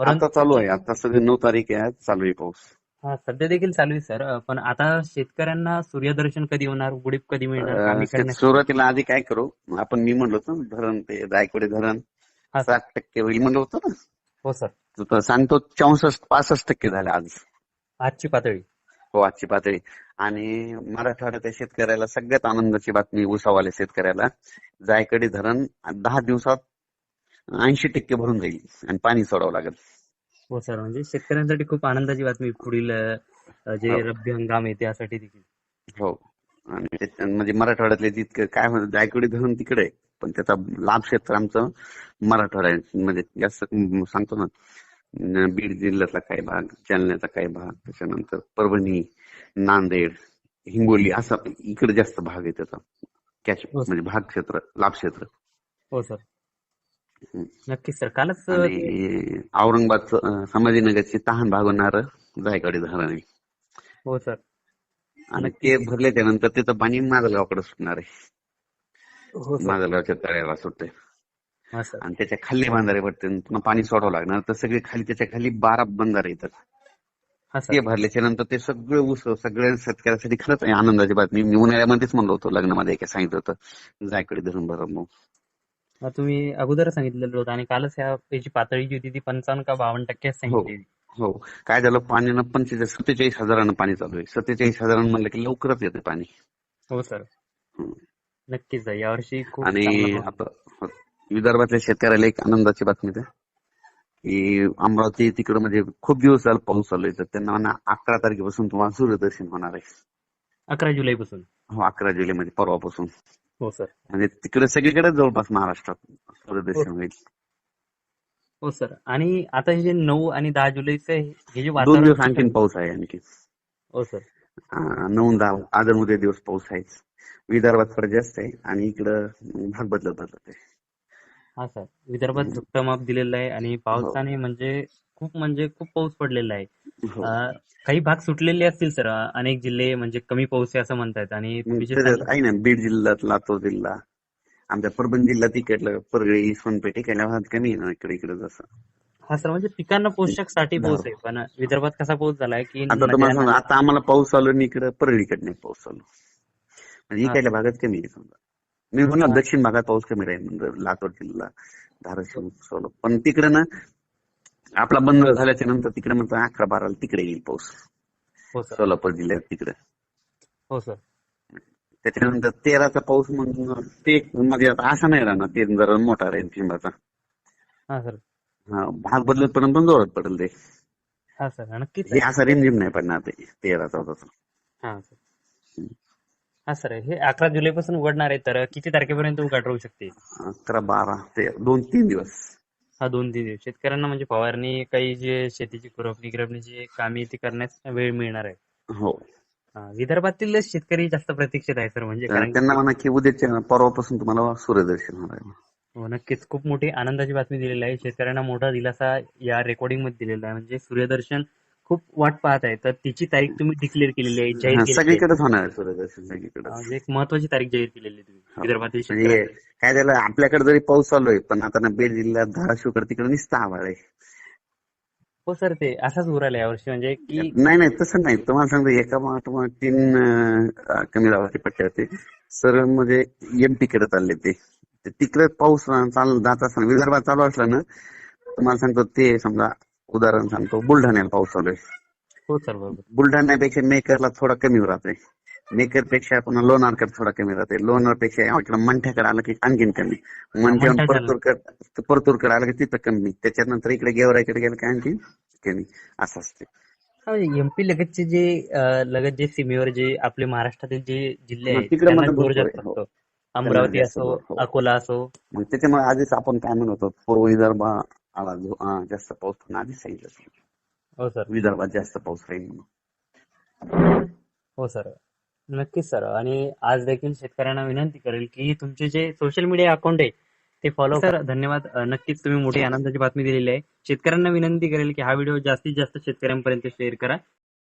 परंतु आता चालू आहे. आता सगळे नऊ तारीख आहे. चालू आहे पाऊस. हा सध्या देखील चालू आहे सर. पण आता शेतकऱ्यांना सूर्यदर्शन कधी होणार? उडीप कधी मिळणार? सुरुवातीला आधी काय करू? आपण मी म्हणलो होतो धरण ते जायकवाडी धरण. साठ टक्के होईल म्हणलं होतं ना. हो सर. सांगतो चौसष्ट पासष्ट टक्के झाले आज. आजची पातळी. हो आजची पातळी. आणि मराठवाड्याच्या शेतकऱ्याला सगळ्यात आनंदाची बातमी उसावाल्या शेतकऱ्याला. जायकडी धरण दहा दिवसात ऐंशी टक्के भरून जाईल आणि पाणी सोडावं लागेल हो सर म्हणजे शेतकऱ्यांसाठी खूप आनंदाची बातमी पुढील जे हो. रब्बी हंगाम आहे त्यासाठी देखील हो आणि म्हणजे मराठवाड्यातले जितकं काय म्हणतात जायकवाडी धरण तिकडे. पण त्याचा लाभ क्षेत्र आमचं मराठवाडा. म्हणजे जास्त सांगतो ना बीड जिल्ह्यातला काही भाग जालन्याचा काही भाग त्याच्यानंतर परभणी नांदेड हिंगोली असा इकडे जास्त भाग आहे त्याचा हो. म्हणजे भाग क्षेत्र लाभ क्षेत्र हो सर. नक्कीच सर. कालच आणि अं, संभाजीनगरची तहान भागवणार जायकवाडी धरण आहे हो सर. आणि ते भरल्याच्या नंतर तिथं पाणी माजलगावकडे सुटणार आहे. हो सर. माजलगावच्या तळ्याला सुटते हा सर. आणि त्याच्याखाली बांधारे आणि पुन्हा पाणी सोडावं लागणार. तर सगळे खाली त्याच्याखाली बारा बंधारे येतात हा सर. ते भरल्याच्या नंतर ते सगळे ऊस सगळ्या शेतकऱ्यासाठी खरंच आनंदाची बातमी. मी उन्हाळ्यामध्येच म्हणलो होतो लग्नामध्ये एका सांगितलं होतं जायकडे धरून भरून मग हा, तुम्ही अगोदर सांगितलेलं होतं आणि कालच ह्या याची पातळी जी होती ती पंचावन्न का बावन्न टक्के सांगितली हो. काय झालं? पाण्यानं पंचेचाळीस सत्तेचाळीस हजारानं पाणी चालू आहे. सत्तेचाळीस हजारानं म्हणलं की लवकरच येते पाणी. हो सर. नक्कीच आहे यावर्षी आणि आता विदर्भातल्या शेतकऱ्याला एक आनंदाची बातमी आहे की अमरावती तिकडं म्हणजे खूप दिवस झाला पाऊस चालू आहे तर त्यांना म्हणा अकरा तारखेपासून तुम्हाला सूर्यदर्शन होणार आहे. अकरा जुलै पासून हो अकरा जुलैमध्ये परवापासून. हो सर. म्हणजे तिकडे सगळीकडे जवळपास महाराष्ट्रात होईल. हो सर. आणि आता हे जे नऊ आणि दहा जुलैचं हे हे जे दोन वातावरण दिवस आणखीन पाऊस आहे आणखी. हो सर. नऊ दहा आज उद्या दिवस पाऊस आहे. विदर्भात थोडं जास्त आहे आणि इकडं भाग बदलत बदलत आहे. हा सर. विदर्भात झुकतं माप दिलेलं आहे आणि पावसाने म्हणजे खूप म्हणजे खूप पाऊस पडलेला आहे. हो. काही भाग सुटलेले असतील सर. अनेक जिल्हे म्हणजे कमी पाऊस आहे असं म्हणतायत आणि आहे ना बीड जिल्ह्यात लातूर जिल्हा आमच्या परभणी जिल्ह्यात इकडलं परळी सोनपेठ इकडल्या भागात कमी आहे ना इकडे इकडे जसं. हा सर म्हणजे पिकांना पोषकसाठी हो. पाऊस आहे पण विदर्भात कसा पाऊस झालाय की आता तुम्हाला नद्या- सांगू, आता आम्हाला पाऊस चालू आहे इकडे परळीकडे नाही पाऊस चालू. म्हणजे हा. इकडल्या भागात कमी आहे समजा. मी म्हणलो दक्षिण भागात पाऊस कमी राहील म्हणजे लातूर जिल्हा धाराशिव सोलापूर. पण तिकडे ना आपला बंद झाल्याच्यानंतर तिकडे म्हणतो अकरा बाराला तिकडे येईल पाऊस. हो सर. सोलापूर जिल्ह्यात तिकडे. हो सर. त्याच्यानंतर तेराचा पाऊस मग ते मध्ये आता असा नाही राहणार. ते जरा मोठा राहील थिंबाचा. हा सर. हा, भाग बदलत पर्यंत पण जोरात पडेल ते. हा सर. नक्कीच हे असा रिमझिम नाही पडणार ते तेरा चौदाचा. हा सर. हा सर. हे अकरा जुलै पासून उघडणार आहे तर किती तारखेपर्यंत उघड राहू शकते? अकरा बारा ते दोन तीन दिवस. हा दोन तीन दिवस. शेतकऱ्यांना म्हणजे फवारणी काही जे शेतीची खुरपणी गिरपणीची कामे ती करण्यास वेळ मिळणार आहे. हो. हा, विदर्भातील शेतकरी जास्त प्रतीक्षित आहे सर म्हणजे कारण त्यांना म्हणा की उद्याच्या परवापासून तुम्हाला सूर्यदर्शन होणार आहे. हो, नक्कीच. खूप मोठी आनंदाची बातमी दिलेली आहे. शेतकऱ्यांना मोठा दिलासा या रेकॉर्डिंगमध्ये दिलेला आहे. म्हणजे सूर्यदर्शन खूप वाट पाहत आहे. तर तिची तारीख तुम्ही डिक्लेअर केलेली आहे जाहीर केलेली आहे. सगळीकडेच होणार आहे सगळीकडे म्हणजे एक महत्वाची तारीख जाहीर केलेली आहे तुम्ही. विदर्भातील म्हणजे शेतकऱ्यांसाठी. काय झालं आपल्याकडे जरी पाऊस चालू आहे पण आता ना बीड जिल्ह्यात धाराशिवकडे तिकडे निसता आवाळ आहे. हो सर ते असाच उरायला यावर्षी म्हणजे की नाही नाही तसं नाही. तुम्हाला सांगतो एका माठ तीन अं, कमी दाबाची पट्ट्या होते. सर म्हणजे एमपी कडे चालले ते. ते तिकडे पाऊस चालू जात असताना विदर्भात चालू असला ना तुम्हाला सांगतो ते समजा उदाहरण सांगतो. बुलढाण्याला पाऊस चालू आहे. हो सर बरोबर. बुलढाण्यापेक्षा मेकरला थोडा कमी राहते मेकरपेक्षा पुन्हा लोणारकडे थोडा कमी राहते लोणार पेक्षा इकडे मंठ्याकडे आलं की आणखीन कमी. आलं. परतूरकडे परतूरकडे आलं की तिथं कमी. त्याच्यानंतर इकडे गेवराईकडे गेलं की आणखी कमी. असं असते एमपी लगतचे जे लगत जे सीमेवर जे आपले महाराष्ट्रातील जे जिल्हे हा, आहेत हो. अमरावती असो हो. अकोला असो. मग त्याच्यामुळे आधीच आपण काय म्हणत होतो पूर्व विदर्भ आला जो हा, जास्त पाऊस पण सांगितलं हो सर विदर्भात जास्त पाऊस राहील म्हणून हो सर नक्कीच सर आणि आज देखील शेतकऱ्यांना विनंती करेल की तुमचे जे सोशल मीडिया अकाउंट आहे ते फॉलो करा. धन्यवाद. नक्कीच तुम्ही मोठी आनंदाची बातमी दिलेली आहे. शेतकऱ्यांना विनंती करेल की हा व्हिडिओ जास्तीत जास्त शेतकऱ्यांपर्यंत शेअर करा.